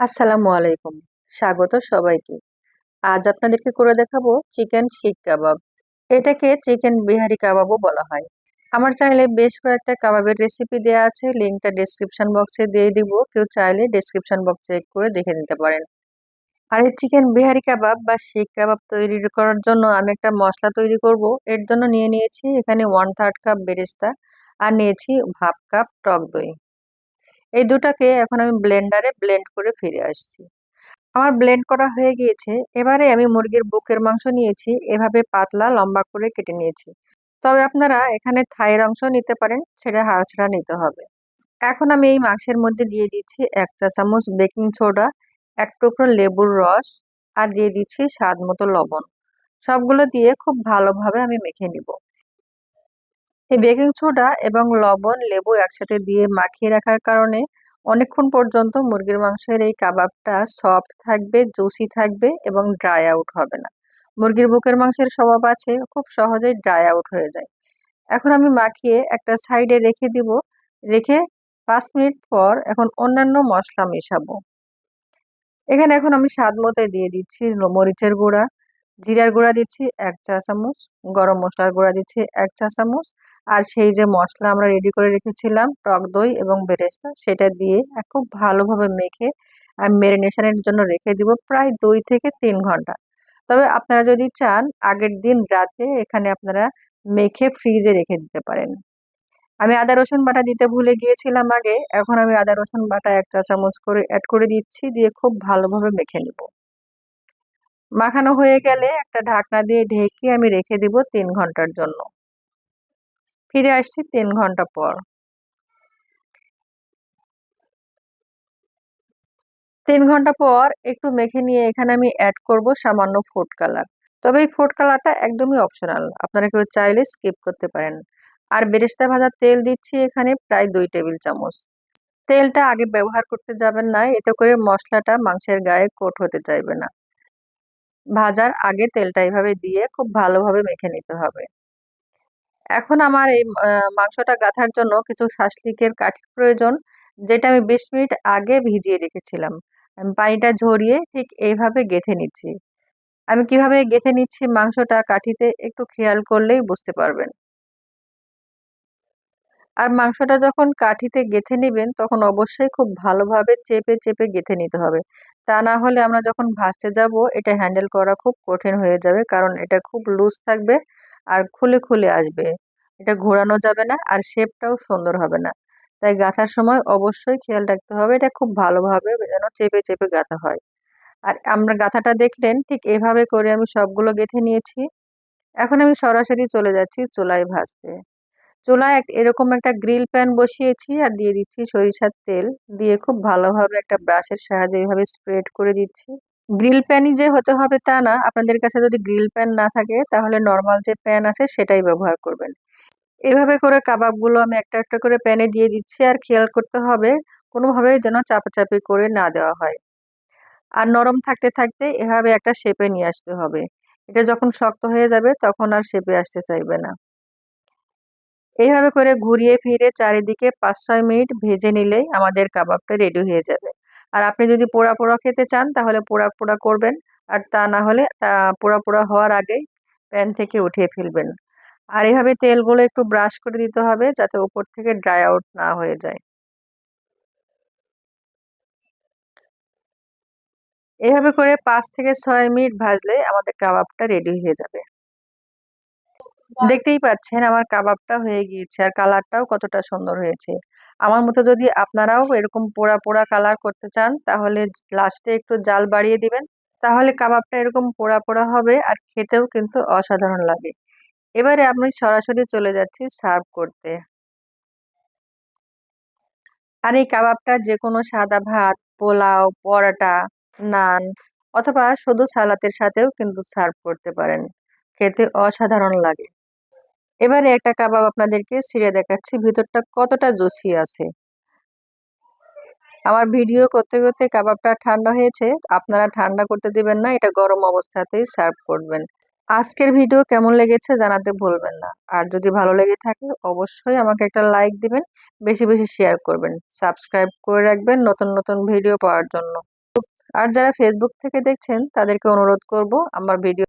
আসসালামু আলাইকুম। স্বাগত সবাইকে। আজ আপনাদেরকে করে দেখাবো চিকেন শিক কাবাব। এটাকে চিকেন বিহারি কাবাবও বলা হয়। আমার চ্যানেলে বেশ কয়েকটা কাবাবের রেসিপি দেওয়া আছে, লিঙ্কটা ডিসক্রিপশন বক্সে দিয়ে দিব। কেউ চাইলে ডিসক্রিপশন বক্স করে দেখে নিতে পারেন। আর এই চিকেন বিহারি কাবাব বা শিক কাবাব তৈরি করার জন্য আমি একটা মশলা তৈরি করব। এর জন্য নিয়ে নিয়েছি এখানে ওয়ান থার্ড কাপ বেরেস্তা আর নিয়েছি হাফ কাপ টক দই। এই দুটাকে এখন আমি ব্লেন্ডারে ব্লেন্ড করে ফিরে আসছি। আমার ব্লেন্ড করা হয়ে গিয়েছে। এবারে আমি মুরগির বুকের মাংস নিয়েছি। এভাবে পাতলা লম্বা করে কেটে নিয়েছি। তবে আপনারা এখানে থাইয়ের অংশ নিতে পারেন, সেটা হাড়ছাড়া নিতে হবে। এখন আমি এই মাংসের মধ্যে দিয়ে দিচ্ছি এক চা চামচ বেকিং সোডা, এক টুকরো লেবুর রস, আর দিয়ে দিচ্ছি স্বাদ মতো লবণ। সবগুলো দিয়ে খুব ভালোভাবে আমি মেখে নিব। এই বেকিং সোডা এবং লবণ, লেবু একসাথে দিয়ে মাখিয়ে রাখার কারণে অনেকক্ষণ পর্যন্ত মুরগির মাংসের এই কাবাবটা সফট থাকবে, জুসি থাকবে এবং ড্রাই আউট হবে না। মুরগির বুকের মাংসের স্বভাব আছে, খুব সহজেই ড্রাই আউট হয়ে যায়। এখন আমি মাখিয়ে একটা সাইডে রেখে দিব। রেখে পাঁচ মিনিট পর এখন অন্যান্য মশলা মেশাবো। এখানে এখন আমি স্বাদ মতো দিয়ে দিচ্ছি মরিচের গুঁড়া জিরার গুঁড়া দিচ্ছি এক চা চামচ, গরম মশলার গুঁড়া দিচ্ছি এক চা চামচ, আর সেই যে মশলা আমরা রেডি করে রেখেছিলাম, টক দই এবং বেরেস্তা, সেটা দিয়ে খুব ভালোভাবে মেখে আর ম্যারিনেশনের জন্য রেখে দিব প্রায় দুই থেকে তিন ঘণ্টা। তবে আপনারা যদি চান, আগের দিন রাতে এখানে আপনারা মেখে ফ্রিজে রেখে দিতে পারেন। আমি আদা, রসুন বাটা দিতে ভুলে গিয়েছিলাম আগে, এখন আমি আদা, রসুন বাটা এক চা চামচ করে অ্যাড করে দিচ্ছি, দিয়ে খুব ভালোভাবে মেখে নিব। মাখানো হয়ে গেলে একটা ঢাকনা দিয়ে ঢেকে আমি রেখে দিব তিন ঘণ্টার জন্য। ফিরে আসছি তিন ঘণ্টা পর। তিন ঘণ্টা পর একটু মেখে নিয়ে এখানে আমি অ্যাড করব সামান্য ফুড কালার তবে এই ফুড কালারটা একদমই অপশনাল আপনারা কেউ চাইলে স্কিপ করতে পারেন। আর বেরেস্তা ভাজার তেল দিচ্ছি এখানে প্রায় দুই টেবিল চামচ। তেলটা আগে ব্যবহার করতে যাবেন না, এতে করে মশলাটা মাংসের গায়ে কোট হতে চাইবে না। ভাজার আগে তেলটা এইভাবে দিয়ে খুব ভালোভাবে মেখে নিতে হবে। এখন আমার এই মাংসটা গাঁথার জন্য কিছু শাসলিকের কাঠির প্রয়োজন, যেটা আমি বিশ মিনিট আগে ভিজিয়ে রেখেছিলাম। আমি পানিটা ঝরিয়ে ঠিক এইভাবে গেথে নিচ্ছি। আমি কীভাবে গেথে নিচ্ছি মাংসটা কাঠিতে একটু খেয়াল করলেই বুঝতে পারবেন। আর মাংসটা যখন কাঠিতে গেথে নেবেন, তখন অবশ্যই খুব ভালোভাবে চেপে চেপে গেথে নিতে হবে। তা না হলে আমরা যখন ভাজতে যাব, এটা হ্যান্ডেল করা খুব কঠিন হয়ে যাবে, কারণ এটা খুব লুজ থাকবে আর খুলে খুলে আসবে। এটা ঘোরানো যাবে না আর শেপটাও সুন্দর হবে না। তাই গাঁথার সময় অবশ্যই খেয়াল রাখতে হবে, এটা খুব ভালোভাবে যেন চেপে চেপে গাঁথা হয়। আর আমরা গাঁথাটা দেখলেন, ঠিক এভাবে করে আমি সবগুলো গেঁথে নিয়েছি। এখন আমি সরাসরি চলে যাচ্ছি চুলায় ভাজতে। চুলায় এরকম একটা গ্রিল প্যান বসিয়েছি আর দিয়ে দিচ্ছি সরিষার তেল। দিয়ে খুব ভালোভাবে একটা ব্রাশের সাহায্যে এইভাবে স্প্রেড করে দিচ্ছি। গ্রিল প্যানই যে হতে হবে তা না। আপনাদের কাছে যদি গ্রিল প্যান না থাকে, তাহলে নর্মাল যে প্যান আছে সেটাই ব্যবহার করবেন। এভাবে করে কাবাবগুলো আমি একটা একটা করে প্যানে দিয়ে দিচ্ছি আর খেয়াল করতে হবে কোনোভাবে যেন চাপাচাপি করে না দেওয়া হয়। আর নরম থাকতে থাকতে এভাবে একটা শেপে নিয়ে আসতে হবে। এটা যখন শক্ত হয়ে যাবে তখন আর শেপে আসতে চাইবে না। এইভাবে করে ঘুরিয়ে ফিরে চারিদিকে পাঁচ ছয় মিনিট ভেজে নিলেই আমাদের কাবাবটা রেডি হয়ে যাবে। আর আপনি যদি পোড়া পোড়া খেতে চান, তাহলে পোড়া পোড়া করবেন। আর তা না হলে তা পোড়া পোড়া হওয়ার আগেই প্যান থেকে উঠিয়ে ফেলবেন। আর এভাবে তেলগুলো একটু ব্রাশ করে দিতে হবে, যাতে উপর থেকে ড্রাই আউট না হয়ে যায়। এভাবে করে পাঁচ থেকে ছয় মিনিট ভাজলে আমাদের কাবাবটা রেডি হয়ে যাবে। দেখতেই পাচ্ছেন আমার কাবাবটা হয়ে গিয়েছে আর কালারটাও কতটা সুন্দর হয়েছে। আমার মতো যদি আপনারাও এরকম পোড়া পোড়া কালার করতে চান, তাহলে লাস্টে একটু জাল বাড়িয়ে দিবেন। তাহলে কাবাবটা এরকম পোড়া পোড়া হবে আর খেতেও কিন্তু অসাধারণ লাগে। এবারে আমি সরাসরি চলে যাচ্ছি সার্ভ করতে। আর এই কাবাবটা যে কোনো সাদা ভাত, পোলাও, পরাটা, নান অথবা শুধু সালাতের সাথেও কিন্তু সার্ভ করতে পারেন। খেতে অসাধারণ লাগে। এবারে একটা কাবাব আপনাদেরকে ছিঁড়ে দেখাচ্ছি, ভিতরটা কতটা জুসি আছে। আমার ভিডিও করতে করতে কাবাবটা ঠান্ডা হয়েছে, আপনারা ঠান্ডা করতে দিবেন না, এটা গরম অবস্থাতেই সার্ভ করবেন। আজকের ভিডিও কেমন লেগেছে জানাতে ভুলবেন না, আর যদি ভালো লেগে থাকে অবশ্যই আমাকে একটা লাইক দিবেন, বেশি বেশি শেয়ার করবেন, সাবস্ক্রাইব করে রাখবেন নতুন নতুন ভিডিও পাওয়ার জন্য। আর যারা ফেসবুক থেকে দেখছেন তাদেরকে অনুরোধ করব, আমার ভিডিও